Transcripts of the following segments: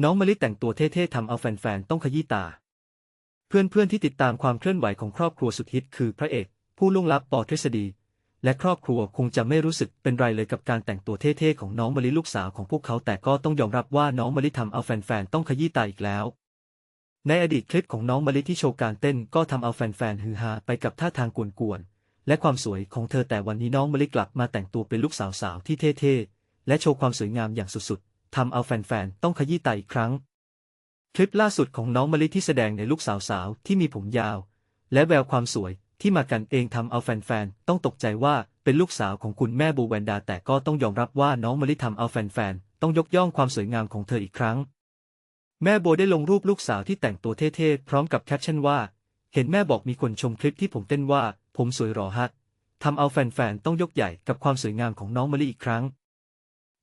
น้องมะลิแต่งตัวเท่ๆทำเอาแฟนๆ ต้องขยี้ตา เพื่อนๆ ที่ติดตามความเคลื่อนไหวของครอบครัวสุดฮิตคือพระเอก ผู้ล่วงลับปอทฤษฎี และครอบครัวคงจะไม่รู้สึกเป็นไรเลยกับการแต่งตัวเท่ๆ ของน้องมะลิลูกสาวของพวกเขาแต่ก็ต้องยอมรับว่าน้องมะลิทำเอาแฟนๆ ต้องขยี้ตาอีกแล้ว ในอดีตคลิปของน้องมะลิที่โชว์การเต้นก็ทำเอาแฟนๆ ฮือฮาไปกับท่าทางกวนๆ และความสวยของเธอแต่วันนี้น้องมะลิกลับมาแต่งตัวเป็นลูกสาวๆที่เท่ๆ และโชว์ความสวยงามอย่างสุดๆ ทำเอาแฟนๆ ต้องขยี้ตาอีกครั้ง คลิปล่าสุดของน้องมะลิที่แสดงในลูกสาวๆที่มีผมยาว และแววความสวยที่มากันเองทำเอาแฟนๆ ต้องตกใจว่าเป็นลูกสาวของคุณแม่บูแวนดา แต่ก็ต้องยอมรับว่าน้องมะลิทำเอาแฟนๆ ต้องยกย่องความสวยงามของเธออีกครั้ง แม่โบได้ลงรูปลูกสาวที่แต่งตัวเท่ๆ พร้อมกับแคปชั่นว่า เห็นแม่บอกมีคนชมคลิปที่ผมเต้นว่า ผมสวยหรอฮะทำเอาแฟนๆ ต้องยกใหญ่กับความสวยงามของน้องมะลิอีกครั้ง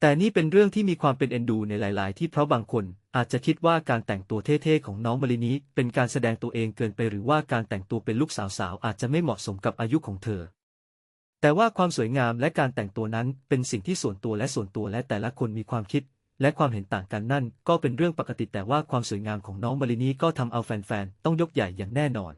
แต่นี่เป็นเรื่องที่มีความเป็นเอ็นดูในหลาย ๆ ที่เพราะบางคนอาจจะคิดว่าการแต่งตัวเท่ ๆ ของน้องมะลินี้เป็นการแสดงตัวเองเกินไปหรือว่าการแต่งตัวเป็นลูกสาวๆอาจจะไม่เหมาะสมกับอายุของเธอ แต่ว่าความสวยงามและการแต่งตัวนั้นเป็นสิ่งที่ส่วนตัวและส่วนตัวและแต่ละคนมีความคิด และความเห็นต่างกันนั่น ก็เป็นเรื่องปกติแต่ว่าความสวยงามของน้องมะลินี้ก็ทำเอาแฟน ๆ ต้องยกใหญ่อย่างแน่นอน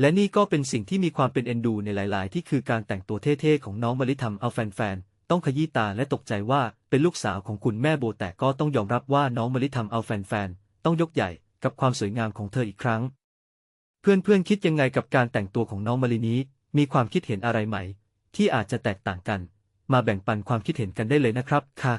และนี่ก็เป็นสิ่งที่มีความเป็นเอ็นดูในหลาย ๆ ที่คือการแต่งตัวเท่ ๆ ของน้องมะลิทำเอาแฟน ๆ ต้องขยี้ตาและตกใจว่าเป็นลูกสาวของคุณแม่โบแต่ก็ต้องยอมรับว่าน้องมะลิทำเอาแฟนๆ ต้องยกใหญ่กับความสวยงามของเธออีกครั้ง เพื่อนๆคิดยังไงกับการแต่งตัวของน้องมะลินี้ มีความคิดเห็นอะไรไหม ที่อาจจะแตกต่างกัน มาแบ่งปันความคิดเห็นกันได้เลยนะครับค่ะ